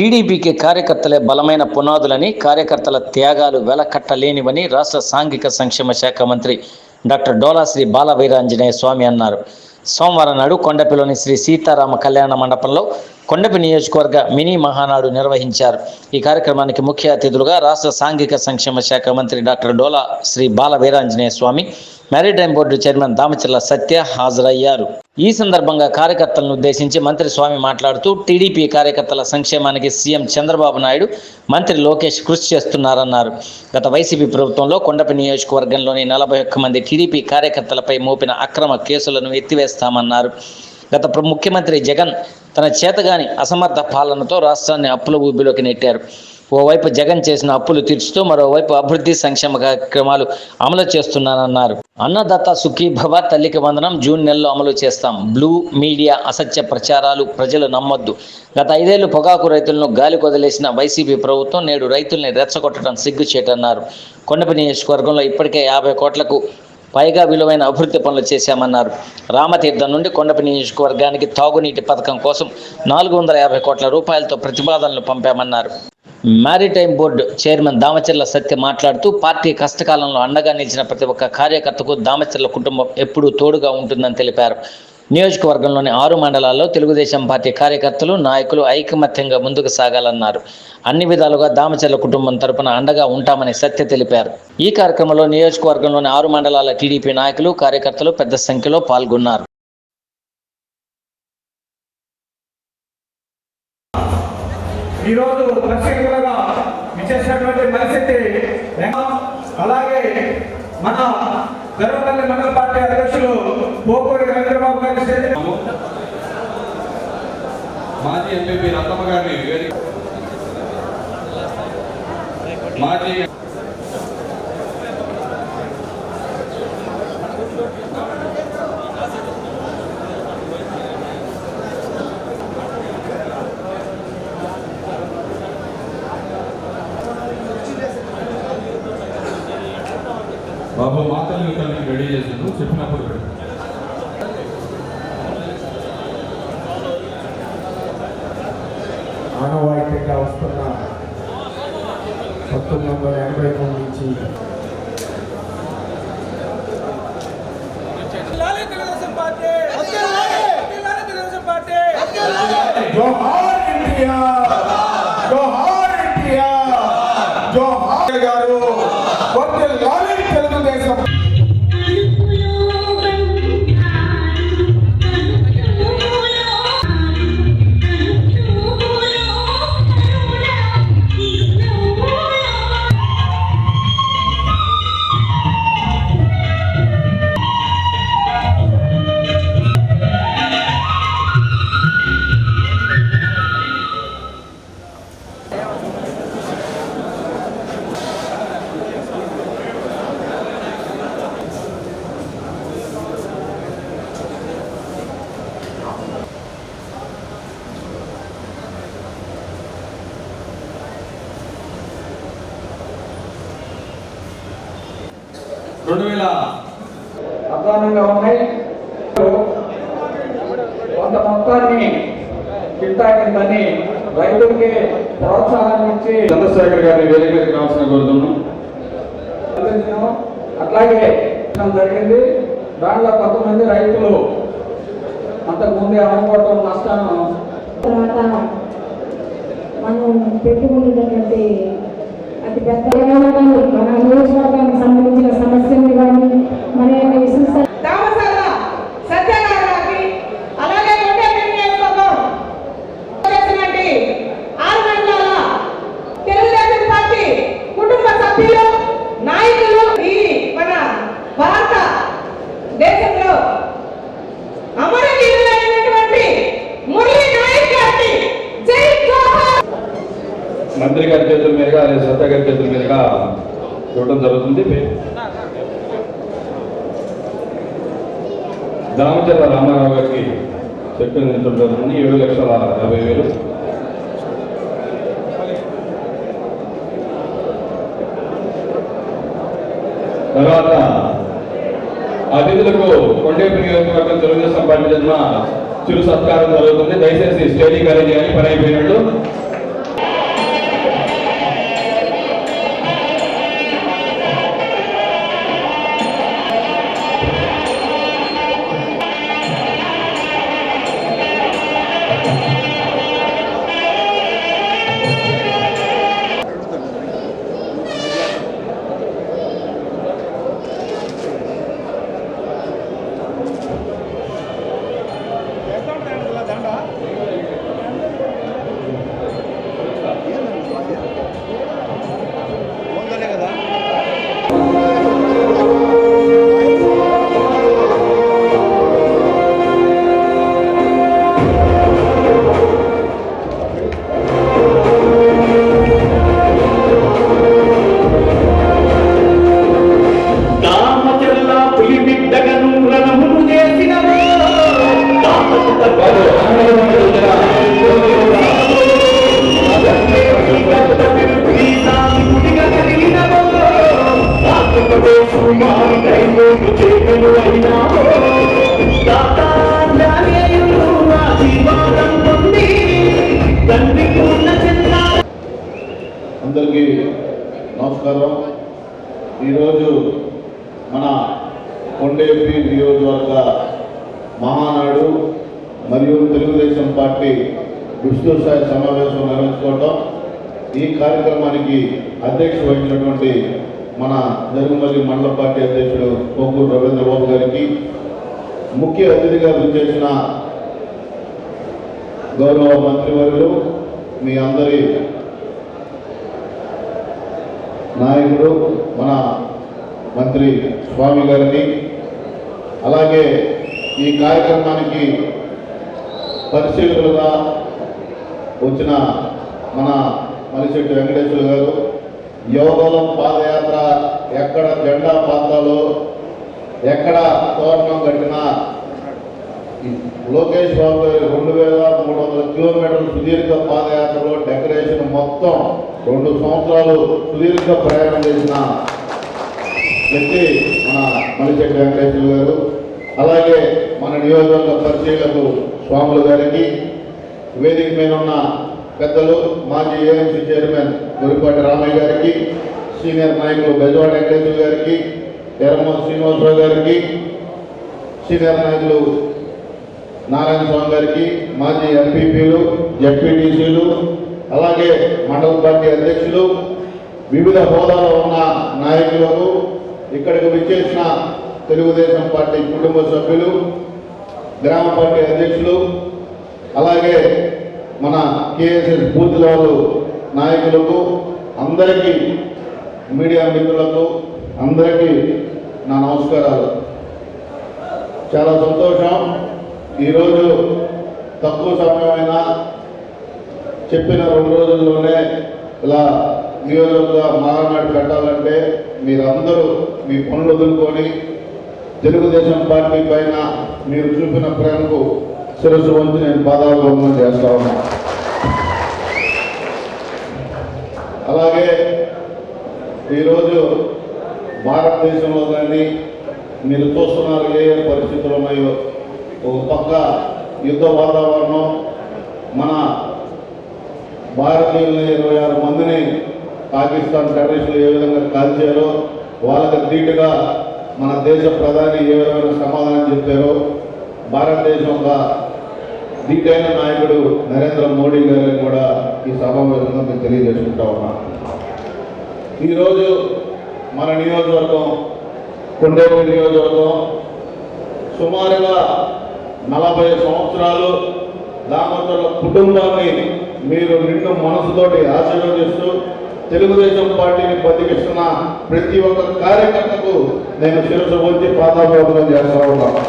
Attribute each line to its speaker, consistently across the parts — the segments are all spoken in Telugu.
Speaker 1: టీడీపీకి కార్యకర్తలే బలమైన పునాదులని కార్యకర్తల త్యాగాలు వెలకట్టలేనివని రాష్ట్ర సాంఘిక సంక్షేమ శాఖ మంత్రి డాక్టర్ డోలా శ్రీ బాల వీరాంజనేయ స్వామి అన్నారు. సోమవారం నాడు కొండపిలోని శ్రీ సీతారామ కళ్యాణ మండపంలో కొండపి నియోజకవర్గ మినీ మహానాడు నిర్వహించారు. ఈ కార్యక్రమానికి ముఖ్య అతిథులుగా రాష్ట్ర సాంఘిక సంక్షేమ శాఖ మంత్రి doctor Dola Sri Bala Veeranjaneya Swamy maritime board chairman Damacharla Satya హాజరయ్యారు. ఈ సందర్భంగా కార్యకర్తలను ఉద్దేశించి మంత్రి స్వామి మాట్లాడుతూ టీడీపీ కార్యకర్తల సంక్షేమానికి సీఎం చంద్రబాబు నాయుడు మంత్రి లోకేష్ కృషి చేస్తున్నారన్నారు. గత వైసీపీ ప్రభుత్వంలో కొండపి నియోజకవర్గంలోని నలభై ఒక్క మంది టీడీపీ కార్యకర్తలపై మోపిన అక్రమ కేసులను ఎత్తివేస్తామన్నారు. గత ప్ర- ముఖ్యమంత్రి జగన్ తన చేతగాని అసమర్థ పాలనతో రాష్ట్రాన్ని అప్పుల ఊబిలోకి నెట్టారు. ఓవైపు జగన్ చేసిన అప్పులు తీర్చుతూ మరోవైపు అభివృద్ధి సంక్షేమ కార్యక్రమాలు అమలు చేస్తున్నానన్నారు. అన్నదాత సుఖీ భవ తల్లికి వందనం. జూన్ నెలలో అమలు చేస్తాం. బ్లూ మీడియా అసత్య ప్రచారాలు ప్రజలు నమ్మొద్దు. గత ఐదేళ్ళు పొగాకు రైతులను గాలి కొదిలేసిన వైసీపీ ప్రభుత్వం నేడు రైతుల్ని రెచ్చగొట్టడం సిగ్గుచేటన్నారు. కొండపి నియోజకవర్గంలో ఇప్పటికే యాభై కోట్లకు పైగా విలువైన అభివృద్ధి పనులు చేశామన్నారు. రామతీర్థం నుండి కొండపి నియోజకవర్గానికి తాగునీటి పథకం కోసం నాలుగు వందల యాభై కోట్ల రూపాయలతో ప్రతిపాదనలు పంపామన్నారు. Maritime board chairman Damacharla Satya మాట్లాడుతూ పార్టీ కష్టకాలంలో అండగా నిలిచిన ప్రతి ఒక్క కార్యకర్తకు దామచర్ల కుటుంబం ఎప్పుడూ తోడుగా ఉంటుందని తెలిపారు. నియోజకవర్గంలోని ఆరు మండలాల్లో తెలుగుదేశం పార్టీ కార్యకర్తలు నాయకులు ఐకమత్యంగా ముందుకు సాగాలన్నారు. అన్ని విధాలుగా దామచర్ల కుటుంబం తరపున అండగా ఉంటామని సత్య తెలిపారు. ఈ కార్యక్రమంలో నియోజకవర్గంలోని ఆరు మండలాల టీడీపీ నాయకులు కార్యకర్తలు పెద్ద సంఖ్యలో పాల్గొన్నారు.
Speaker 2: ఈరోజు చేసినటువంటి విచ్చేసినటువంటి పరిస్థితి అలాగే మన గర్వపల్లి మండల పార్టీ అధ్యక్షులు పోకూరి రవీంద్రబాబు గారి
Speaker 3: మాజీ ఎంపీ రత్నమ్మ గారిని మాజీ బాబు మాతలు తల్లిని రెడీ చేశాను చెప్పినప్పుడు
Speaker 2: ఆనవాయితీగా వస్తున్న పంతొమ్మిది వందల ఎనభై మూడు నుంచి కింటాకిందని రైతులకి ప్రోత్సాహాన్ని ఇచ్చి
Speaker 3: చంద్రశేఖర్ గారిని వేదిక మీదకి రావాల్సిన కోరుతున్నాం.
Speaker 2: అట్లాగే జరిగింది. దాంట్లో కొంతమంది రైతులు అంతకు ముందే అమ్ముకోవటం నష్టాన్ని
Speaker 4: తర్వాత మనం పెట్టుకున్నటువంటి అతి పెద్ద మన నియోజకవర్గానికి సంబంధించిన సమస్యలు కానీ మన యొక్క విశిష్ట
Speaker 5: దామసాల సత్యనారాయణ గారికి అలాగే కొండపల్లి నియోజకవర్గం చేసినటువంటి ఆరు మండలాల తెలుగుదేశం పార్టీ కుటుంబ సభ్యులు నాయకులు ఈ మన భారత దేశంలో అమరవీరులైనటువంటి మురళీ నాయక్ గారికి జై జోహార్
Speaker 3: మంత్రి గారి చేతుల మీదుగా అదే సత్య గారి చేతుల మీదుగా ఇవ్వడం జరుగుతుంది. దామచర్ల రామారావు గారికి చెక్ అందించడం జరుగుతుంది ఏడు లక్షల యాభై వేలు. తర్వాత అతిథులకు కొండేపు నియోజకవర్గం తెలుగుదేశం పార్టీ జన్మ చిరు సత్కారం జరుగుతుంది. దయచేసి స్టేజీ ఖరీదు కానీ పని అయిపోయినట్లు
Speaker 6: సమావేశం నిర్వహించుకోవటం ఈ కార్యక్రమానికి అధ్యక్ష వహించినటువంటి మన జరుగుమల్లి మండల పార్టీ అధ్యక్షుడు పొంగూరు రవీంద్రబాబు గారికి ముఖ్య అతిథిగా విచ్చేసిన గౌరవ మంత్రివర్యులు మీ అందరి నాయకుడు మన మంత్రి స్వామి గారిని అలాగే ఈ కార్యక్రమానికి పరిశీలకులుగా వచ్చిన మన మలిశెట్టి వెంకటేశ్వర గారు యోగలం పాదయాత్ర ఎక్కడ జెండా పాతాలో ఎక్కడ తోరణం కట్టినా లోకేష్ బాబు గారి రెండు వేల మూడు వందల కిలోమీటర్ల సుదీర్ఘ పాదయాత్రలో డెకరేషన్ మొత్తం రెండు సంవత్సరాలు సుదీర్ఘ ప్రయాణం చేసిన వ్యక్తి మన మలిశెట్టి వెంకటేశ్వర గారు. అలాగే మన నియోజకవర్గ పరిశీలకు స్వాములు గారికి వేదిక మీద ఉన్న పెద్దలు మాజీ ఏఎంసీ చైర్మన్ గురిపాటి రామయ్య గారికి సీనియర్ నాయకులు బెజవాడ వెంకటేశ్వర గారికి ఎర్రమో శ్రీనివాసరావు గారికి సీనియర్ నాయకులు నారాయణ స్వామి గారికి మాజీ ఎంపీపీలు జడ్పీటీసీలు అలాగే మండల పార్టీ అధ్యక్షులు వివిధ హోదాలో ఉన్న నాయకులకు ఇక్కడికి విచ్చేసిన తెలుగుదేశం పార్టీ కుటుంబ సభ్యులు గ్రామ పార్టీ అధ్యక్షులు అలాగే మన కేఎస్ఎస్ బూత్ లెవెల్ నాయకులకు అందరికీ మీడియా మిత్రులకు అందరికీ నా నమస్కారాలు. చాలా సంతోషం. ఈరోజు తక్కువ సమయమైనా చెప్పిన రెండు రోజుల్లోనే ఇలా నియోజకవర్గ మారనాడు పెట్టాలంటే మీరందరూ మీ పనులు వదులుకొని తెలుగుదేశం పార్టీ పైన మీరు చూపిన ప్రేమకు శిరస్సు వంచి నేను పాదాభివందనం చేస్తా ఉన్నా. అలాగే ఈరోజు భారతదేశంలో కానీ మీరు చూస్తున్నారు ఏ ఏ పరిస్థితులు ఉన్నాయో. ఒక పక్క యుద్ధ వాతావరణం మన భారతీయులని ఇరవై ఆరు మందిని పాకిస్తాన్ టెర్రరిస్టులు ఏ విధంగా కాల్చారో వాళ్ళకి ధీటుగా మన దేశ ప్రధాని ఏ విధమైన సమాధానం చెప్పారో భారతదేశం ఒక ధీటైన నాయకుడు నరేంద్ర మోడీ గారిని కూడా ఈ సమావేశంలో మేము తెలియజేసుకుంటా ఉన్నాం. ఈరోజు మన నియోజకవర్గం కొండేపల్లి నియోజకవర్గం సుమారుగా నలభై సంవత్సరాలు దామోదరుల కుటుంబాన్ని మీరు నిండు మనసుతోటి ఆశీర్వదిస్తూ తెలుగుదేశం పార్టీని బతికిస్తున్న ప్రతి ఒక్క కార్యకర్తకు నేను శిరసు వచ్చి పాదాభివందనం చేస్తా ఉన్నాను.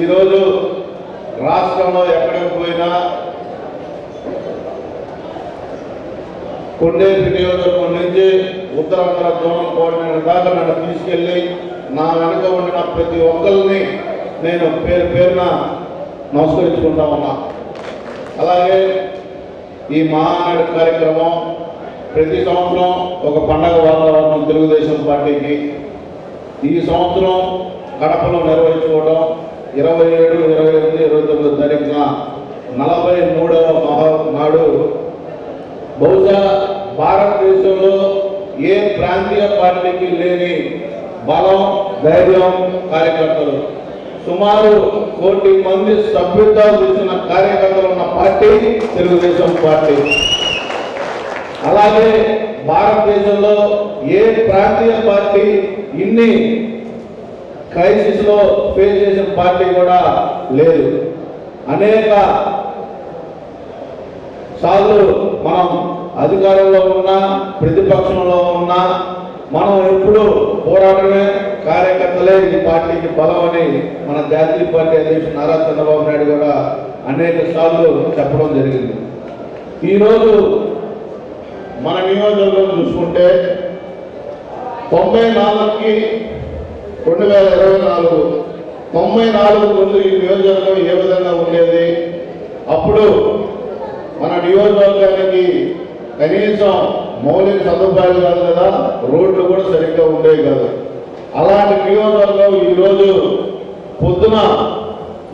Speaker 6: ఈరోజు రాష్ట్రంలో ఎక్కడికి పోయినా కొండేపి నియోజకవర్గం నుంచి ఉత్తరాంధ్ర జోనల్ కోఆర్డినేటర్ దాకా నన్ను తీసుకెళ్ళి నా వెనక ఉండిన ప్రతి ఒక్కరిని నేను పేరు పేరున నమస్కరించుకుంటా ఉన్నా. అలాగే ఈ మహానాడు కార్యక్రమం ప్రతి సంవత్సరం ఒక పండగ వాతావరణం తెలుగుదేశం పార్టీకి. ఈ సంవత్సరం కడపలో నిర్వహించుకోవడం ఇరవై ఏడు ఇరవై ఎనిమిది ఇరవై తొమ్మిది తారీఖున నలభై మూడవ మహానాడు బహుశా భారతదేశంలో ఏ ప్రాంతీయ పార్టీకి లేని బలం ధైర్యం కార్యకర్తలు సుమారు కోటి మంది సభ్యుత్వాలు చూసిన కార్యకర్తలు ఉన్న పార్టీ తెలుగుదేశం పార్టీ. అలాగే భారతదేశంలో ఏ ప్రాంతీయ పార్టీ ఇన్ని క్రైసిస్లో ఫేస్ చేసిన పార్టీ కూడా లేదు. అనేక సార్లు మనం అధికారంలో ఉన్నా ప్రతిపక్షంలో ఉన్నా మనం ఎప్పుడు పోరాటమే కార్యకర్తలే ఈ పార్టీకి బలం అని మన జాతీయ పార్టీ అధ్యక్షుడు నారా చంద్రబాబు నాయుడు కూడా అనేక సార్లు చెప్పడం జరిగింది. ఈరోజు మన నియోజకవర్గం చూసుకుంటే తొంభై నాలుగుకి రెండు వేల ఇరవై నాలుగు తొంభై నాలుగు ముందు ఈ నియోజకవర్గం ఏ విధంగా ఉండేది? అప్పుడు మన నియోజకవర్గానికి కనీసం మౌలిక సదుపాయాలు కాదు కదా రోడ్లు కూడా సరిగ్గా ఉండేవి కాదు. అలాంటి నియోజకవర్గం ఈరోజు పొద్దున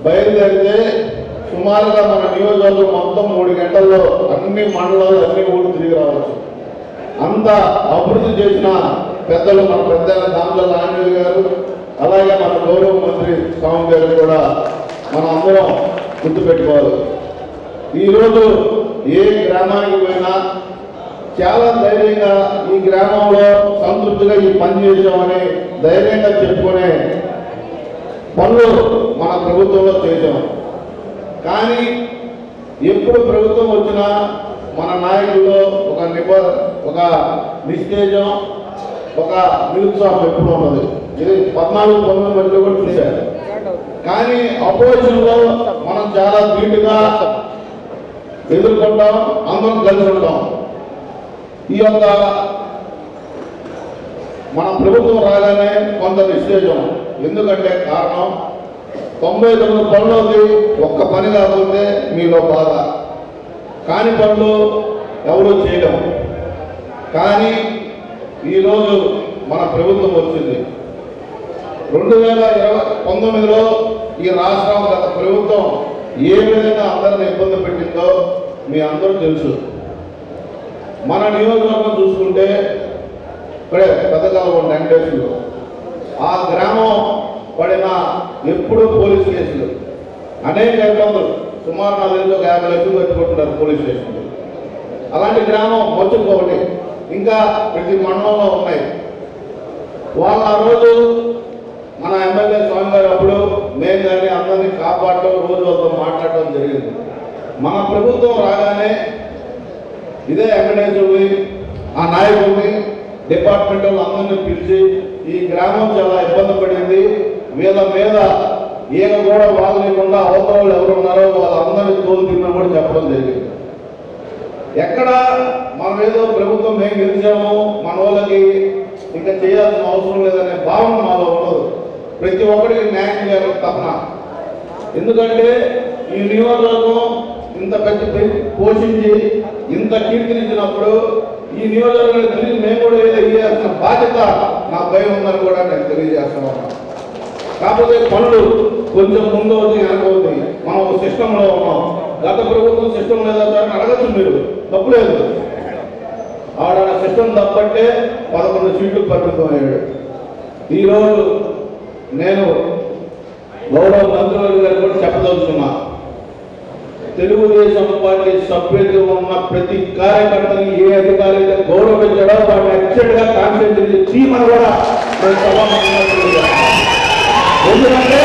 Speaker 6: బయలుదేరితే సుమారుగా మన నియోజకవర్గం మొత్తం మూడు గంటల్లో అన్ని మండలాలు అన్ని ఊళ్ళు తిరిగి రావచ్చు. అంత అభివృద్ధి చేసిన పెద్దలు మన పెద్ద దాంట్లో నాయుడు గారు అలాగే మన గౌరవ మంత్రి స్వామి గారు కూడా మన అందరం గుర్తుపెట్టుకోవాలి ఈరోజు ఏ గ్రామానికి పోయినా చాలా ధైర్యంగా ఈ గ్రామంలో సంతృప్తిగా ఈ పని చేసామని ధైర్యంగా చెప్పుకునే పనులు మన ప్రభుత్వంలో చేసాం కానీ ఎప్పుడు ప్రభుత్వం వచ్చినా మన నాయకుల్లో ఒక నిబ ఒక నిశ్చేజం ఒక నిరుత్సాహం ఎప్పుడు ఉన్నది. ఇది పద్నాలుగు పంతొమ్మిది మధ్యలో కూడా చూశారు కానీ అపోజిషన్లో మనం చాలా ధీటుగా ఎదుర్కొంటాం అందరం కలిసి ఉంటాం. ఈ యొక్క మన ప్రభుత్వం రాగానే కొంత నిశ్చేజం ఎందుకంటే కారణం తొంభై తొమ్మిది పనులది ఒక్క పని కాకపోతే మీలో బాధ. కాని పనులు ఎవరు చేయడం కానీ ఈరోజు మన ప్రభుత్వం వచ్చింది. రెండు వేల ఇరవై పంతొమ్మిదిలో ఈ రాష్ట్రం గత ప్రభుత్వం ఏ విధంగా అందరిని ఇబ్బంది పెట్టిందో మీ అందరూ తెలుసు. మన నియోజకవర్గం చూసుకుంటే ఇక్కడే పెద్దకాలం వెంకటేశ్వరులు ఆ గ్రామం పడిన ఎప్పుడు పోలీస్ కేసులు. అనేక ఇబ్బందులు. సుమారు నాలుగు ఒక యాభై లక్షలు పెట్టుకుంటున్నారు పోలీస్ స్టేషన్లు. అలాంటి గ్రామం మొచ్చుకోటి ఇంకా ప్రతి మండలంలో ఉన్నాయి. వాళ్ళు ఆ రోజు మన ఎమ్మెల్యే స్వామి గారు అప్పుడు మేము కానీ అందరినీ కాపాడటం రోజు వాళ్ళతో మాట్లాడటం జరిగింది. మన ప్రభుత్వం రాగానే ఇదే వెంకటేశ్వరుని ఆ నాయకుడిని డిపార్ట్మెంట్ వాళ్ళు అందరినీ పిలిచి ఈ గ్రామం చాలా ఇబ్బంది పడింది. వీళ్ళ మీద ఈగ కూడా వాళ్ళు లేకుండా అవతల వాళ్ళు ఎవరు ఉన్నారో వాళ్ళందరినీ తోలు కూడా చెప్పడం జరిగింది. ఎక్కడ మనం ఏదో ప్రభుత్వం మేము గెలిచాము మన వాళ్ళకి ఇంకా చేయాల్సిన అవసరం లేదనే భావన మాలో ఉండదు. ప్రతి ఒక్కరికి న్యాయం చేయాలి తపన ఎందుకంటే ఈ నియోజకవర్గం ఇంత పెద్ద పోషించి ఇంత కీర్తినిచ్చినప్పుడు ఈ నియోజకవర్గాన్ని తిరిగి మేము కూడా ఏదో చేయాల్సిన బాధ్యత నా భయం ఉందని కూడా నేను తెలియజేస్తున్నాను. కాకపోతే పనులు కొంచెం ముందు వచ్చి వెనక మనం సిస్టంలో ఉన్నాం. గత ప్రభుత్వం సిస్టమ్ లేదా సార్ అని అడగచ్చు మీరు. తప్పు లేదు. ఆడ సిస్టమ్ తప్పట్టే పదకొండు సీట్లు పట్టుకుపోయాడు ఈరోజు నేను గౌరవ మంత్రివర్గ గారు కూడా చెప్పదలుచున్నా తెలుగుదేశం పార్టీ సభ్యులుగా ఉన్న ప్రతి కార్యకర్తని ఏ అధికారి అయితే గౌరవించడో వాడిని అచ్చడిగా కాన్సెంట్రేట్ చేయమని కూడా ఎందుకంటే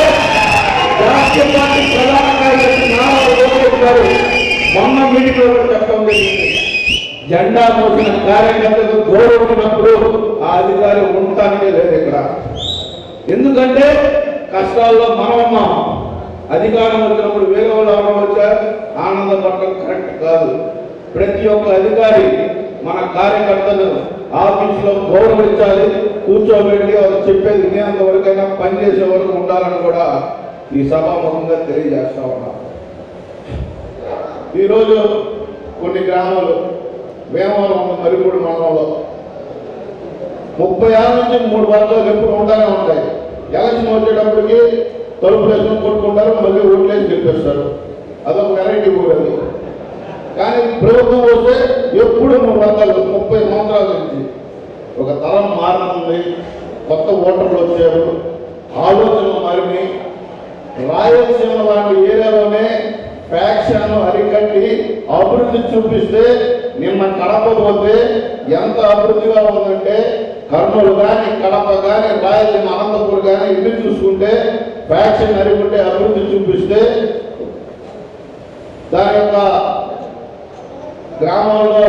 Speaker 6: రాష్ట్ర పార్టీ ప్రధాన కార్యదర్శి నారా గారు మొన్న మీటింగ్ కూడా చెప్పడం జరిగింది. జెండా మోసిన కార్యకర్తలు గౌరవించినప్పుడు ఆ అధికారి ఉండటానికే లేదు ఇక్కడ. ఎందుకంటే కష్టాల్లో మనం ఉన్నాం అధికారం వచ్చినప్పుడు వేగంలో వాళ్ళు ఎవరు ఆనందపడటం కరెక్ట్ కాదు. ప్రతి ఒక్క అధికారి మన కార్యకర్తలు ఆఫీసులో గౌరవించాలి కూర్చోబెట్టి వాళ్ళు చెప్పేది వినేంత వరకైనా పనిచేసే వరకు ఉండాలని కూడా ఈ సభాముఖంగా తెలియజేస్తా ఉన్నాం. ఈరోజు కొన్ని గ్రామాలు వేమవరం ఉంది మరిపూడి మండలంలో ముప్పై ఆరు నుంచి మూడు వర్గాలు ఎప్పుడు ఉంటానే ఉంటాయి. ఎలక్షన్ వచ్చేటప్పటికి తలుపులు వేసుకొని కొట్టుకుంటారు మళ్ళీ ఓట్లేసి గెలిపిస్తారు అదొక వెరైటీ కూడా అది. కానీ ప్రభుత్వం వస్తే ఎప్పుడు మూడు వర్గాలు ముప్పై సంవత్సరాల నుంచి ఒక తరం మారనుంది. కొత్త ఓటర్లు వచ్చారు. ఆలోచనలు మారినాయి. రాయలసీమ లాంటి ఏరియాలోనే ఫ్యాక్షన్ అరికట్టి అభివృద్ధి చూపిస్తే నిన్న కడప పోతే ఎంత అభివృద్ధిగా ఉందంటే కర్నూలు కానీ కడప కానీ రాయలసీమ అనంతపూర్ కానీ ఇల్లు చూసుకుంటే ఫ్యాక్షన్ అరికుంటే అభివృద్ధి చూపిస్తే దాని యొక్క గ్రామాల్లో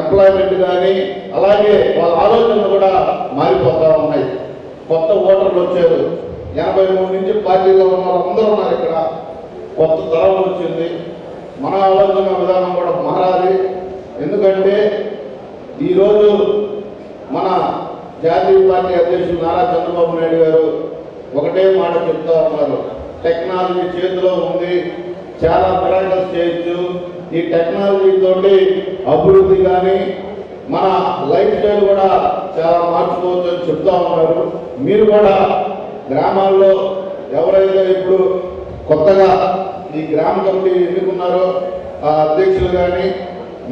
Speaker 6: ఎంప్లాయ్మెంట్ కానీ అలాగే వాళ్ళ ఆలోచనలు కూడా మారిపోతా ఉన్నాయి. కొత్త ఓటర్లు వచ్చారు. ఎనభై మూడు నుంచి పార్టీలో ఉన్న వాళ్ళు అందరూ ఉన్నారు ఇక్కడ. కొత్త తరం వచ్చింది. మన ఆలోచన విధానం కూడా మారాలి. ఎందుకంటే ఈరోజు మన జాతీయ పార్టీ అధ్యక్షులు నారా చంద్రబాబు నాయుడు గారు ఒకటే మాట చెప్తా ఉన్నారు. టెక్నాలజీ చేతిలో ఉంది. చాలా మిరాకల్స్ చేయొచ్చు. ఈ టెక్నాలజీ తోటి అభివృద్ధి కానీ మన లైఫ్ స్టైల్ కూడా చాలా మార్చుకోవచ్చు అని చెప్తా ఉన్నారు. మీరు కూడా గ్రామాల్లో ఎవరైతే ఇప్పుడు కొత్తగా ఈ గ్రామ కమిటీ ఎన్నుకున్నారో ఆ అధ్యక్షులు కానీ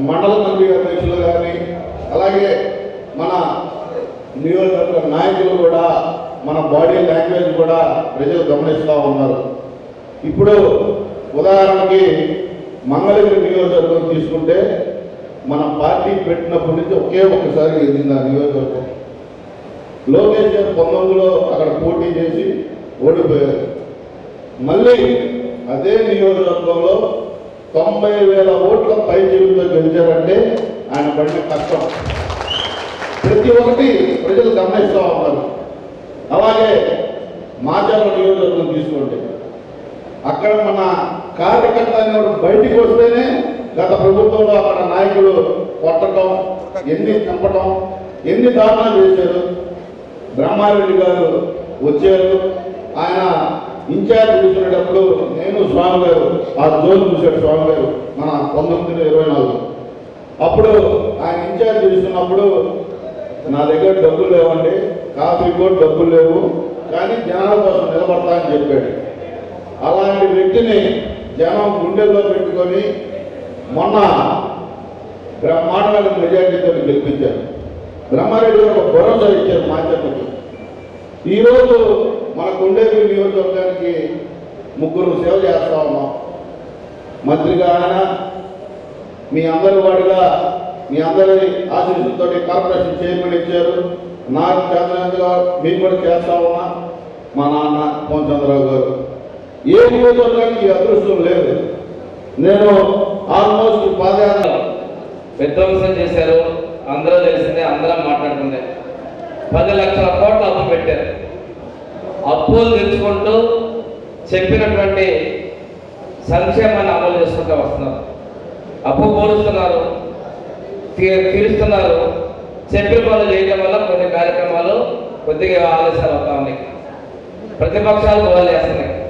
Speaker 6: మండల కమిటీ అధ్యక్షులు కానీ అలాగే మన నియోజకవర్గ నాయకులు కూడా మన బాడీ లాంగ్వేజ్ కూడా ప్రజలు గమనిస్తూ ఉన్నారు. ఇప్పుడు ఉదాహరణకి మంగళగిరి నియోజకవర్గం తీసుకుంటే మన పార్టీ పెట్టినప్పటి నుంచి ఒకే ఒక్కసారి గెలిచింది ఆ నియోజకవర్గం. లోకేష్ గారు పంతొమ్మిదిలో అక్కడ పోటీ చేసి ఓడిపోయారు. మళ్ళీ అదే నియోజకవర్గంలో తొంభై వేల ఓట్ల పై జీవితంలో గెలిచారంటే ఆయన పడిన కష్టం. ప్రతి ఒక్కటి ప్రజలు గమనిస్తూ ఉన్నారు. అలాగే మాచర్ల నియోజకవర్గం తీసుకోండి. అక్కడ మన కార్యకర్త అనేవాడు బయటికి వస్తేనే గత ప్రభుత్వంలో అక్కడ నాయకులు కొట్టడం ఎన్ని చంపడం ఎన్ని దారుణాలు చేశారు. బ్రహ్మారెడ్డి గారు వచ్చారు. ఆయన ఇన్ఛార్జ్ చూసుకునేటప్పుడు నేను స్వామి గారు ఆ జోన్ చూశాడు స్వామి గారు మన పంతొమ్మిది ఇరవై నాలుగు. అప్పుడు ఆయన ఇన్ఛార్జ్ చూస్తున్నప్పుడు నా దగ్గర డబ్బులు లేవండి కాఫీ కూడా డబ్బులు లేవు కానీ జనాల కోసం నిలబడతా అని చెప్పాడు. అలాంటి వ్యక్తిని జనం గుండెల్లో పెట్టుకొని మొన్న బ్రహ్మాండమైన మెజార్టీతో గెలిపించారు. బ్రహ్మారెడ్డి గారు ఒక భరోసా ఇచ్చారు మాధ్యమకి. ఈరోజు మన కొండేరు నియోజకవర్గానికి ముగ్గురు సేవ చేస్తా ఉన్నాం. మంత్రిగా ఆయన మీ అందరి వాడిగా మీ అందరి ఆశీస్సులతో కార్పొరేషన్ చైర్మన్ ఇచ్చారు. నాకు చేతనంతగా మేము కూడా చేస్తా ఉన్నా. మా నాన్న పవన్ చంద్రరావు గారు. ఏ నియోజకవర్గానికి అదృష్టం లేదు. నేను ఆల్మోస్ట్ పాదయాత్ర
Speaker 7: విధ్వంసం చేశారు. అందరూ తెలిసిందే అందరం మాట్లాడుకుందే. పది లక్షల కోట్లు అప్పు పెట్టారు. అప్పులు తెచ్చుకుంటూ చెప్పినటువంటి సంక్షేమాన్ని అమలు చేసుకుంటూ వస్తున్నారు. అప్పు పోలుస్తున్నారు తీ- తీరుస్తున్నారు. చెప్పిన పనులు చేయడం వల్ల కొన్ని కార్యక్రమాలు కొద్దిగా ఆలస్యాలు అవుతా ఉన్నాయి. ప్రతిపక్షాలు గోలు చేస్తున్నాయి.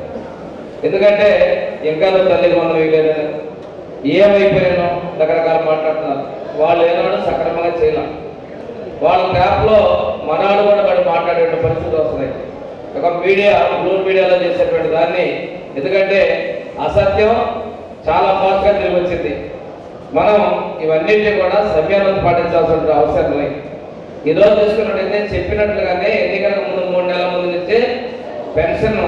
Speaker 7: ఎందుకంటే ఇంకా నువ్వు తల్లికి మనం వేయలేదని ఏమైపోయాను రకరకాల మాట్లాడుతున్నారు. వాళ్ళు ఏనాడు సక్రమంగా చేయలేం. వాళ్ళ ట్యాప్లో మనాడు కూడా వాడు మాట్లాడే పరిస్థితులు వస్తున్నాయి. ఒక మీడియా బ్లూ మీడియాలో చేసేటువంటి దాన్ని. ఎందుకంటే అసత్యం చాలా ఫాస్ట్గా తిరిగి వచ్చింది మనం ఇవన్నింటినీ కూడా సమయాలను పాటించాల్సిన అవసరం లేదు. ఈరోజు చూసుకున్నట్టయితే చెప్పినట్లుగానే ఎన్నికలకు ముందు మూడు నెలల ముందు నుంచే పెన్షన్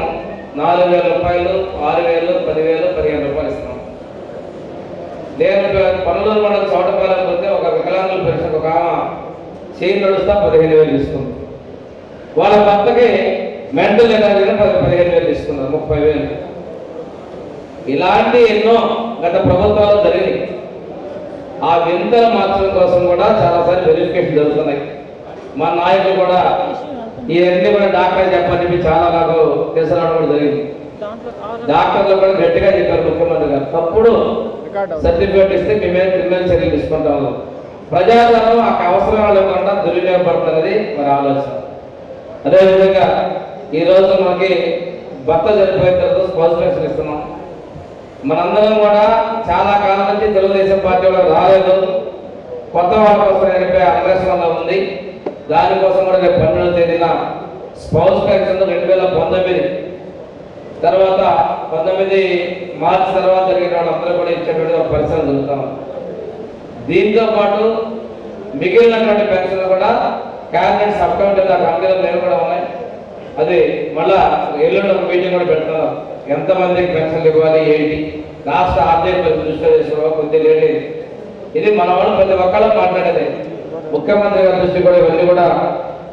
Speaker 7: నాలుగు వేల రూపాయలు ఆరు వేలు పదివేలు పదిహేను రూపాయలు ఇస్తున్నాం. నేను పనులు మనం చోటపాలెం పోతే ఒక వికలాంగుల పెన్షన్ ఒక ఆమె చేయి నడుస్తా పదిహేను వేలు ఇస్తుంది. వాళ్ళ భర్తకి మెంటల్ ఎనర్జీ పది పదిహేను వేలు ఇస్తున్నారు ముప్పై వేలు. ఇలాంటి ఎన్నో గత ప్రభుత్వాలు జరిగినాయి. ఆ వింతలు మార్చడం కోసం కూడా చాలాసార్లు వెరిఫికేషన్ జరుగుతున్నాయి. మా నాయకులు కూడా ఇవన్నీ కూడా డాక్టర్ చెప్పని చెప్పి చాలా నాకు తీసుకురావడం కూడా జరిగింది. డాక్టర్లు కూడా గట్టిగా చెప్పారు ముఖ్యమంత్రి గారు. తప్పుడు సర్టిఫికేట్ ఇస్తే మేమే క్రిమినల్ చర్యలు తీసుకుంటాము ప్రజాధనం ఆ అవసరం లేకుండా దుర్వినియోగపడుతున్నది మరి ఆలోచన. అదేవిధంగా ఈరోజు మనకి భర్త చనిపోయిన తర్వాత స్పౌస్ పెన్షన్ ఇస్తున్నాం. మనందరం కూడా చాలా కాలం నుంచి తెలుగుదేశం పార్టీ వాళ్ళు రాలేదు. కొత్త వాళ్ళ కోసం చెప్పే అన్వేషణలో ఉంది. దానికోసం కూడా రేపు పన్నెండవ తేదీన స్పౌస్ పెన్షన్ రెండు వేల పంతొమ్మిది. తర్వాత పంతొమ్మిది మార్చి తర్వాత జరిగిన వాళ్ళందరూ కూడా ఇచ్చేటువంటి ఒక పరిశ్రమ జరుగుతాం. దీంతో పాటు మిగిలినటువంటి పెన్షన్ కూడా క్యాబినెట్ సబ్ కమిటీ ఆ కమిటీలో కూడా ఉన్నాయి. అది మళ్ళా ఎల్లుండి ఒక మీటింగ్ కూడా పెడుతున్నాం ఎంతమందికి పెన్షన్లు ఇవ్వాలి ఏంటి? రాష్ట్ర ఆర్థిక పరిస్థితి దృష్టిలో చేసుకోవడం కొద్దిగా లేట్ ఇది మన వాళ్ళు ప్రతి ఒక్కళ్ళు మాట్లాడేది. ముఖ్యమంత్రి గారి దృష్టి కూడా ఇవన్నీ కూడా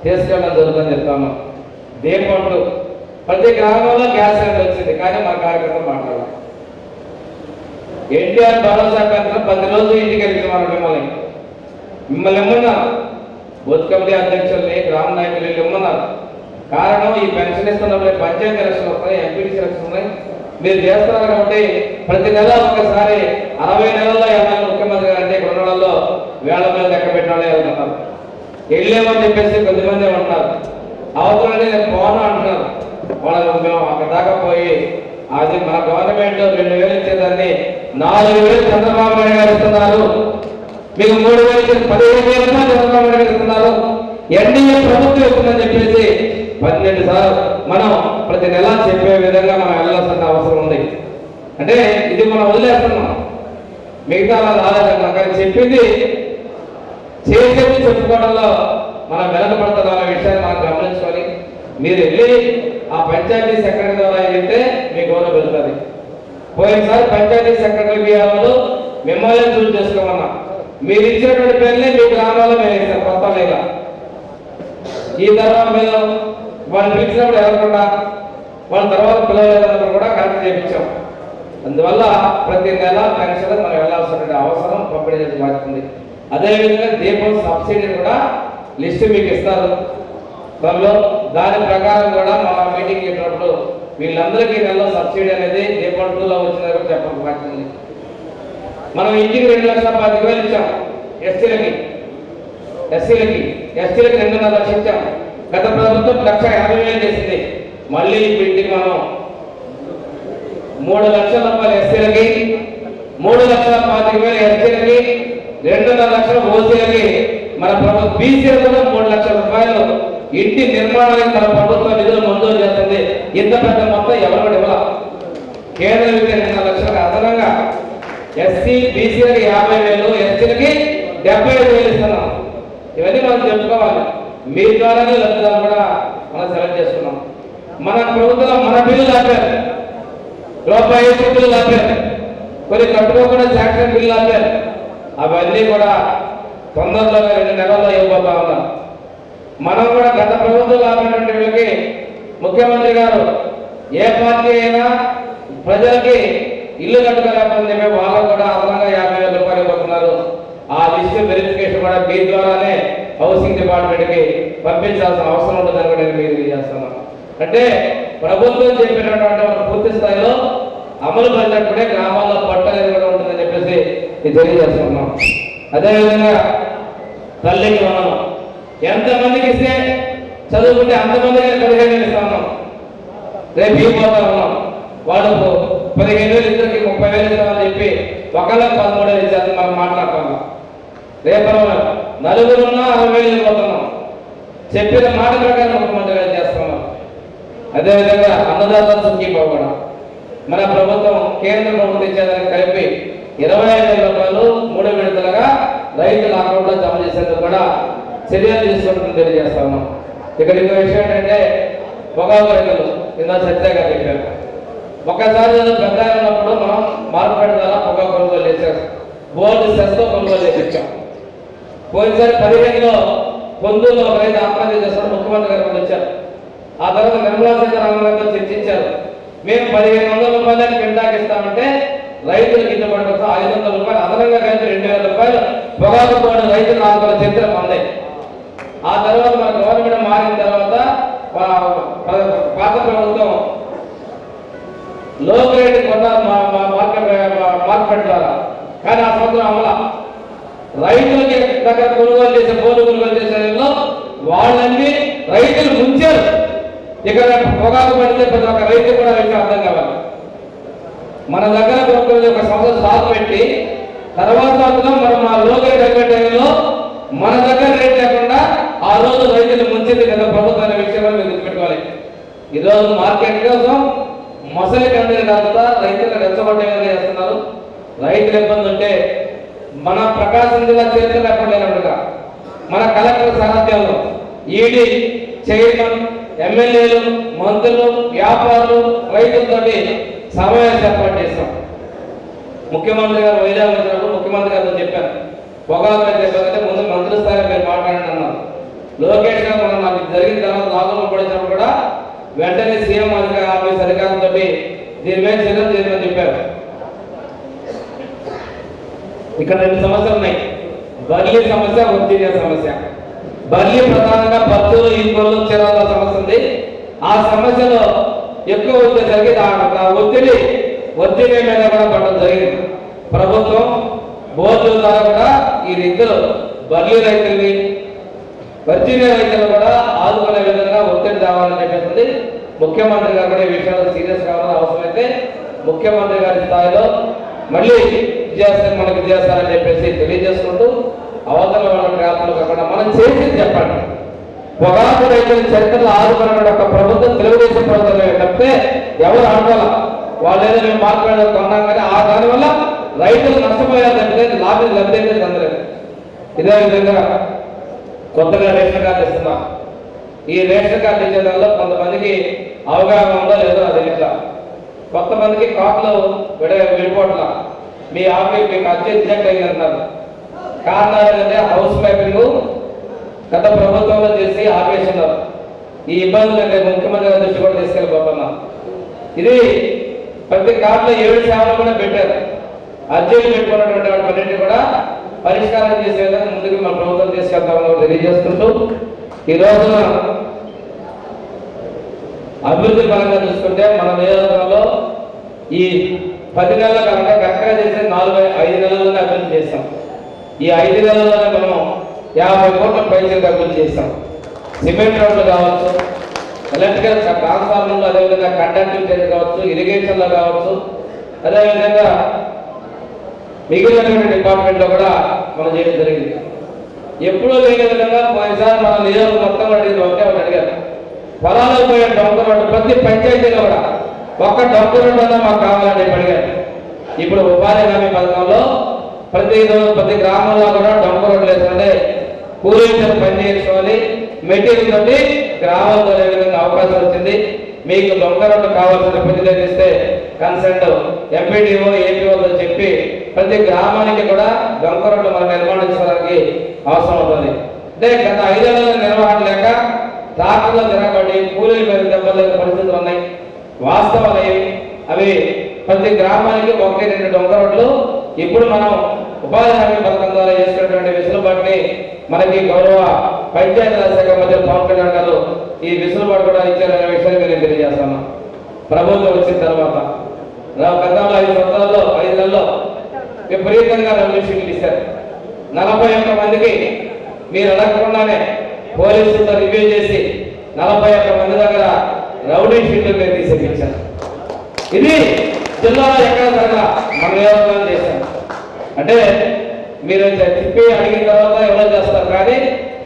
Speaker 7: తీసుకెళ్ళడం జరుగుతుందని చెప్తాము. దీపంటు ప్రతి గ్రామంలో గ్యాస్ సిలిండర్ వచ్చింది కానీ మా కార్యకర్త మాట్లాడాలి ఎన్టీఆర్ భరోసా పెన్షన్ పది రోజులు ఇంటికి వెళ్తుంది మనం మిమ్మల్ని. మిమ్మల్ని ఇమ్మన్నా బూత్ కమిటీ అధ్యక్షుల్ని గ్రామ నాయకులు ఇమ్మన్నారు. కారణం ఈ పెన్షన్ ఇస్తున్నప్పుడు పంచాయతీ ఎలక్షన్ వస్తున్నాయి ఎంపీటీ ఎలక్షన్ ఉన్నాయి. మీరు చేస్తున్నారు కాబట్టి ప్రతి నెల ఒకసారి అరవై నెలల్లో ఎవరైనా ముఖ్యమంత్రి గారు అంటే ఇక్కడ నెలల్లో వేల మీద లెక్క పెట్టిన వాళ్ళే వెళ్తున్నారు వెళ్ళేమని చెప్పేసి కొద్దిమంది ఉంటారు. అవసరం నేను పోను అంటున్నారు. వాళ్ళు మేము అక్కడ దాకా పోయి అది మన గవర్నమెంట్ రెండు వేలు ఇచ్చేదాన్ని నాలుగు వేలు చంద్రబాబు నాయుడు గారు ఇస్తున్నారు. మీకు మూడు వేలు పదిహేను వేలు చంద్రబాబు నాయుడు గారు ఇస్తున్నారు. ఎన్డీఏ ప్రభుత్వం ఇస్తుందని చెప్పేసి పన్నెండు సార్లు మనం ప్రతి నెల చెప్పే విధంగా మనం వెళ్ళాల్సిన అవసరం ఉంది. అంటే ఇది మనం వదిలేస్తున్నాం. మిగతా వాళ్ళు ఆలోచన కానీ చెప్పింది చేసేది చెప్పుకోవడంలో మనం వెనకబడుతున్నాం అనే విషయాన్ని మనం గమనించుకొని మీరు వెళ్ళి ఆ పంచాయతీ సెక్రటరీ ద్వారా వెళ్తే మీ గౌరవం పెరుగుతుంది పోయినసారి పంచాయతీ సెక్రటరీ బిఆర్ఓలు మిమ్మల్ని చూస్ చేసుకోమన్నా. మీరు ఇచ్చినటువంటి పేర్లే మీ గ్రామాల్లో మేము ఇస్తాం కొత్త లేక ఈ తర్వాత మేము వాళ్ళు పిలిచినప్పుడు ఎవరకుండా వాళ్ళ తర్వాత పిల్లలందరూ కూడా కరెక్ట్ చేయించాం. అందువల్ల ప్రతి నెల పెన్షన్ మనం వెళ్ళాల్సిన అవసరం పంపిణీ చేసి మారుతుంది అదేవిధంగా దీపం సబ్సిడీ కూడా లిస్టు మీకు ఇస్తారు. త్వరలో దాని ప్రకారం కూడా మన మీటింగ్ ఇచ్చినప్పుడు వీళ్ళందరికీ నెలలో సబ్సిడీ అనేది దీపం టూలో వచ్చిందని కూడా చెప్పడం బాధ్యత మనం ఇంటికి రెండు లక్షల పాతిక వేలు ఇచ్చాం ఎస్సీలకి ఎస్సీలకి ఎస్టీలకి రెండున్నర లక్షలు ఇచ్చాం. గత ప్రభుత్వం లక్ష యాభై వేలు చేసింది. మళ్ళీ పెట్టి మనం మూడు లక్షల రూపాయలు ఎస్సీలకి మూడు లక్షల పాతిక వేలు ఎస్సీలకి రెండున్నర లక్షల ఓసీలకి మన ప్రభుత్వం బీసీలు కూడా మూడు లక్షల రూపాయలు ఇంటి నిర్మాణానికి మన ప్రభుత్వం నిధులు మంజూరు చేస్తుంది. ఇంత పెద్ద మొత్తం ఎవరు కూడా ఇవ్వాల? కేంద్ర రెండున్నర లక్షలకు అదనంగా ఎస్సీ బీసీలకి యాభై వేలు ఎస్సీలకి డెబ్బై ఐదు వేలు ఇస్తున్నాం. ఇవన్నీ మనం చెప్పుకోవాలి. మీ ద్వారానే లబ్ధిదారు కూడా మనం సెలెక్ట్ చేస్తున్నాం మన ప్రభుత్వం మన బిల్లులు ఆపారు రూపాయి ఐదు బిల్లులు ఆపారు కొన్ని కట్టుకోకుండా శాంక్షన్ బిల్లు ఆపారు అవన్నీ కూడా తొందరలో రెండు నెలల్లో ఇవ్వబోతా ఉన్నాం. మనం కూడా గత ప్రభుత్వం ఆపినటువంటి వీళ్ళకి ముఖ్యమంత్రి గారు ఏ పార్టీ అయినా ప్రజలకి ఇల్లు కట్టుకోలేకపోతే మేము వాళ్ళకు కూడా అదనంగా యాభై వేల రూపాయలు ఇవ్వతున్నారు ఆ లిస్ట్ వెరిఫికేషన్ కూడా మీ ద్వారానే హౌసింగ్ డిపార్ట్మెంట్కి పంపించాల్సిన అవసరం ఉండదని కూడా నేను మీకు తెలియజేస్తున్నాను అంటే ప్రభుత్వం చెప్పినటువంటి మనం పూర్తి స్థాయిలో అమలు పరిచినప్పుడే గ్రామాల్లో పట్టలేదు కూడా ఉంటుందని చెప్పేసి ఇది తెలియజేస్తున్నాం అదేవిధంగా తల్లికి మనం ఎంతమందికి ఇస్తే చదువుకుంటే అంతమందికి పదిహేను వేలు ఇస్తా రేపు ఈ ఉన్నాం. వాళ్ళకు పదిహేను వేలు ఇద్దరికి ముప్పై వేలు ఇస్తామని చెప్పి ఒకళ్ళకి పదమూడు వేలు ఇచ్చేది మనం మాట్లాడుతున్నాం రేపు నలుగురు ఉన్నా అరవై వేలు ఇవ్వబోతున్నాం. చెప్పిన మాట ప్రకారం ముఖ్యమంత్రి గారు చేస్తున్నాం. అదేవిధంగా అన్నదాత సుఖీభావ కూడా మన ప్రభుత్వం కేంద్ర ప్రభుత్వం ఇచ్చేదానికి కలిపి ఇరవై ఐదు వేల రూపాయలు మూడు విడతలుగా రైతుల అకౌంట్లో జమ చేసేందుకు కూడా చర్యలు తీసుకుంటుందని తెలియజేస్తా ఉన్నాం. ఇక్కడ ఇంకో విషయం ఏంటంటే పొగాకు రైతులు ఇందా సత్యగా చెప్పారు. ఒకసారి పెద్ద ఉన్నప్పుడు మనం మార్కెట్ ద్వారా పొగాకు కొనుగోలు చేసాం బోర్డు సెస్తో కొనుగోలు చేయించాం పోయినసారి పదిహేనులో పొందూరులో ఒక రైతు ఆత్మహత్య చేస్తాడు ముఖ్యమంత్రి గారు వచ్చారు. ఆ తర్వాత నిర్మలా సీతారామన్ గారితో చర్చించారు. మేము పదిహేను వందల రూపాయలు కింటాకి ఇస్తామంటే రైతులకు గిట్టుబాటు కోసం ఐదు వందల రూపాయలు అదనంగా కలిపి రెండు వేల రూపాయలు పొగాకు పోయిన రైతులు నాలుగు వందల చరిత్ర పొందే ఆ తర్వాత మన గవర్నమెంట్ మారిన తర్వాత పాత ప్రభుత్వం లో గ్రేడ్ కొన్నారు మా- మార్కెట్ మార్కెట్ ద్వారా. కానీ ఆ సంవత్సరం అమల. రైతులకి దగ్గర కొనుగోలు చేసే పోలు కొనుగోలు చేసే వాళ్ళని రైతులు ముంచారు. ఇక్కడ పొగాకు పడితే ప్రతి ఒక్క రైతు కూడా విషయం అర్థం కావాలి. మన దగ్గర కొనుగోలు ఒక సంవత్సరం సాగు పెట్టి తర్వాత సంవత్సరం మనం మా లోకల్ టైంలో మన దగ్గర రేట్ లేకుండా ఆ రోజు రైతులు ముంచింది కదా ప్రభుత్వం అనే విషయం మీరు గుర్తుపెట్టుకోవాలి. ఈ రోజు మార్కెట్ కోసం మొసలి కంటే కాకుండా రైతులు రెచ్చగొట్టే చేస్తున్నారు. రైతులు ఇబ్బంది ఉంటే మన ప్రకాశం జిల్లా చరిత్ర ఎప్పుడు లేనట్టుగా మన కలెక్టర్ సారథ్యంలో ఈడీ చైర్మన్ ఎమ్మెల్యేలు మంత్రులు వ్యాపారులు రైతులతోటి సమావేశం ఏర్పాటు చేస్తాం ముఖ్యమంత్రి గారు వైజాగ్ వచ్చినప్పుడు ముఖ్యమంత్రి గారితో చెప్పాను పొగాకు రైతు ముందు మంత్రి స్థాయి మీరు మాట్లాడండి అన్నారు. లోకేష్ గారు మనం నాకు జరిగిన తర్వాత లాభంలో పడినప్పుడు కూడా వెంటనే సీఎం అధికారి ఆఫీస్ అధికారులతో దీని మీద చర్యలు చేయమని చెప్పారు. ఇక్కడ రెండు సమస్యలు ఉన్నాయి. బర్లీ సమస్య ఒత్తిడి సమస్య. బర్లీ ప్రధానంగా పత్తులు ఈకోలు చీరాల సమస్య ఉంది. ఆ సమస్యలో ఎక్కువ వచ్చేసరికి దా- ఆ ఒత్తిడి ఒత్తిడి మీద కూడా పడడం జరిగింది. ప్రభుత్వం బోర్డుల ద్వారా కూడా ఈ రైతులు బర్లీ రైతుల్ని వర్జీనియా రైతులు కూడా ఆదుకునే విధంగా ఒత్తిడి తేవాలని చెప్పేసి ముఖ్యమంత్రి గారు కూడా ఈ విషయాలు సీరియస్ కావాలని అవసరమైతే ముఖ్యమంత్రి గారి స్థాయిలో మళ్ళీ చేస్తారు మనకి చేస్తారని చెప్పేసి తెలియజేసుకుంటూ అవతల వాళ్ళ ట్రాప్లు కాకుండా మనం చేసింది చెప్పండి. పొగాకు రైతుల చరిత్రలో ఆదుకున్న ఒక ప్రభుత్వం తెలుగుదేశం ప్రభుత్వం తప్పితే ఎవరు ఆడాల వాళ్ళు ఏదో మేము మాట్లాడే కొన్నాం కానీ ఆ దానివల్ల రైతులు నష్టపోయారు తప్పితే లాభం లబ్ధి అయితే అందలేదు ఇదే విధంగా కొత్తగా రేషన్ కార్డు ఇస్తున్నాం. ఈ రేషన్ కార్డు ఇచ్చే దానిలో కొంతమందికి అవగాహన ఉందో లేదో అది ఇట్లా. కొంతమందికి కాపులు విడ విడిపోవట్ల. మీ ఆఫీస్ మీకు అర్జీ రిజెక్ట్ అయింది అన్నారు కారణాలు ఏంటంటే హౌస్ మ్యాపింగ్ గత ప్రభుత్వంలో చేసి ఆపేస్తున్నారు. ఈ ఇబ్బందులు నేను ముఖ్యమంత్రి గారి దృష్టి కూడా తీసుకెళ్ళిపోతున్నా ఇది ప్రతి కార్డులో ఏడు సేవలు కూడా పెట్టారు. అర్జీలు పెట్టుకున్నటువంటి వాటి కూడా పరిష్కారం చేసే విధంగా ముందుకు మన ప్రభుత్వం తీసుకెళ్తామని తెలియజేస్తుంటూ తెలియజేసుకుంటూ ఈ రోజున అభివృద్ధి పరంగా చూసుకుంటే మన నియోజకవర్గంలో ఈ పది నెలల కనుక కరెక్ట్గా చేసే నాలుగు ఐదు నెలల్లోనే అభివృద్ధి చేస్తాం. ఈ ఐదు నెలల్లోనే మనం యాభై కోట్ల పైసలు అభివృద్ధి చేస్తాం. సిమెంట్ రోడ్లు కావచ్చు ఎలక్ట్రికల్ ట్రాన్స్ఫార్మర్లు అదేవిధంగా కండక్టివిటీ కావచ్చు ఇరిగేషన్లో కావచ్చు అదేవిధంగా మిగిలినటువంటి డిపార్ట్మెంట్లో కూడా మనం చేయడం జరిగింది. ఎప్పుడూ లేని విధంగా పోయినసారి మన నియోజకవర్గం మొత్తం కూడా అడిగింది ఒకటి అడిగారు పొలాలకు పోయే డొంక ప్రతి పంచాయతీలో కూడా ఒక్క డొంక రోడ్డు మాకు కావాలని అడిగారు ఇప్పుడు ఉపాధి హామీ పథకంలో ప్రతి ప్రతి గ్రామంలో కూడా డొంక రోడ్లు వేస్తుంటే కూలీలతో పని చేసుకోవాలి మెటీరియల్ తోటి గ్రామాల్లో వెళ్ళే విధంగా అవకాశం వచ్చింది? మీకు డొంక రోడ్లు కావాల్సిన ప్రతిదీ ఇస్తే కన్సల్ట్ ఎంపీడీఓ ఏపీఓతో చెప్పి ప్రతి గ్రామానికి కూడా డొంక రోడ్లు మనం నిర్మాణించడానికి అవసరం అవుతుంది. అంటే గత ఐదేళ్ళ నిర్వహణ లేక ట్రాక్టర్లో తిరగబడి కూలీల మీద దెబ్బలు పరిస్థితులు ఉన్నాయి. వాస్తవాలు అవి ప్రతి గ్రామానికి ఒకటి రెండు డొంక రోడ్లు. ఇప్పుడు మనం ఉపాధి హామీ పథకం ద్వారా చేసినటువంటి వెసులుబాటుని మనకి గౌరవ పంచాయతీరాజ్ శాఖ మధ్య పవన్ కళ్యాణ్ గారు ఈ వెసులుబాటు కూడా ఇచ్చారనే విషయాన్ని నేను తెలియజేస్తాను ప్రభుత్వం వచ్చిన తర్వాత. రా- గతంలో ఐదు సంవత్సరాల్లో ఐదు నెలల్లో విపరీతంగా రెవల్యూషన్లు ఇస్తారు నలభై ఒక్క మందికి మీరు అడగకుండానే పోలీసులతో రివ్యూ చేసి నలభై ఒక్క మంది దగ్గర రౌడీ షీట్లు మీరు తీసేపించారు ఇది జిల్లాలో ఎక్కడ జరగల మన అంటే మీరు తిప్పి అడిగిన తర్వాత ఎవరో చేస్తారు కానీ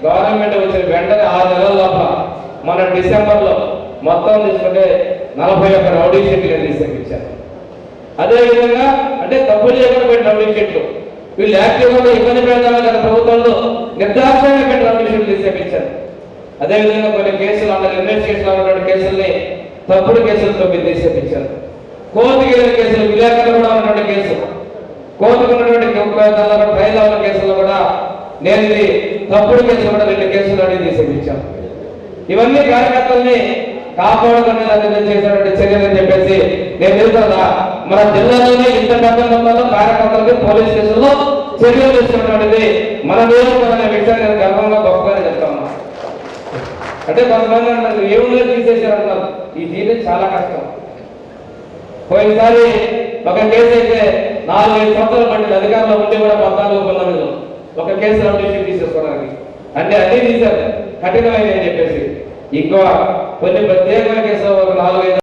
Speaker 7: గవర్నమెంట్ వచ్చిన వెంటనే ఆరు నెలల లోపల మన డిసెంబర్లో మొత్తం తీసుకుంటే నలభై ఒక్క రౌడీ షీట్లు తీసుకొచ్చారు అదేవిధంగా అంటే తప్పు చేయకుండా పెట్టిన రౌడీ షీట్లు. వీళ్ళు యాక్టివ్గా ఇబ్బంది పెడతామని గత ప్రభుత్వంలో నిర్దాక్షిణ్యంగా పెట్టిన రౌడీ షీట్లు తీసుకొచ్చారు అదేవిధంగా కొన్ని కేసులు అందరు ఇన్వెస్టిగేషన్ ఉన్నటువంటి కేసుల్ని తప్పుడు కేసులతో మీరు తీసుకొచ్చారు కోర్టుకి వెళ్ళిన కేసులు విలేకరులు కూడా ఉన్నటువంటి కేసు. కోర్టుకు ఉన్నటువంటి ట్రయల్ ఉన్న కేసుల్లో కూడా నేను ఇది తప్పుడు కేసులు కూడా రెండు కేసులు అడిగి తీసుకొచ్చాను ఇవన్నీ కార్యకర్తల్ని కాపాడుకునే చేసినటువంటి చర్యలు అని చెప్పేసి నేను తెలుసా మన జిల్లాలోనే ఇంత డబ్బులు కార్యకర్తలకి పోలీస్ స్టేషన్లో చర్యలు తీసుకున్నటువంటిది మన నియోజకవర్గం అనే విషయాన్ని నేను గర్వంగా గొప్పగానే చెప్తాను అంటే కొంతమంది అంటారు ఏముందో తీసేసారు అంటారు ఈ తీయడం చాలా కష్టం. పోయినసారి ఒక కేసు అయితే నాలుగైదు సంవత్సరాలు పట్టింది అధికారంలో ఉండి కూడా పద్నాలుగు పంతొమ్మిదిలో ఒక కేసు నోటీషన్ తీసేసుకోవడానికి. అంటే అన్ని తీశారు. కఠినమైన అని చెప్పేసి. ఇంకో కొన్ని ప్రత్యేకమైన కేసు ఒక నాలుగైదు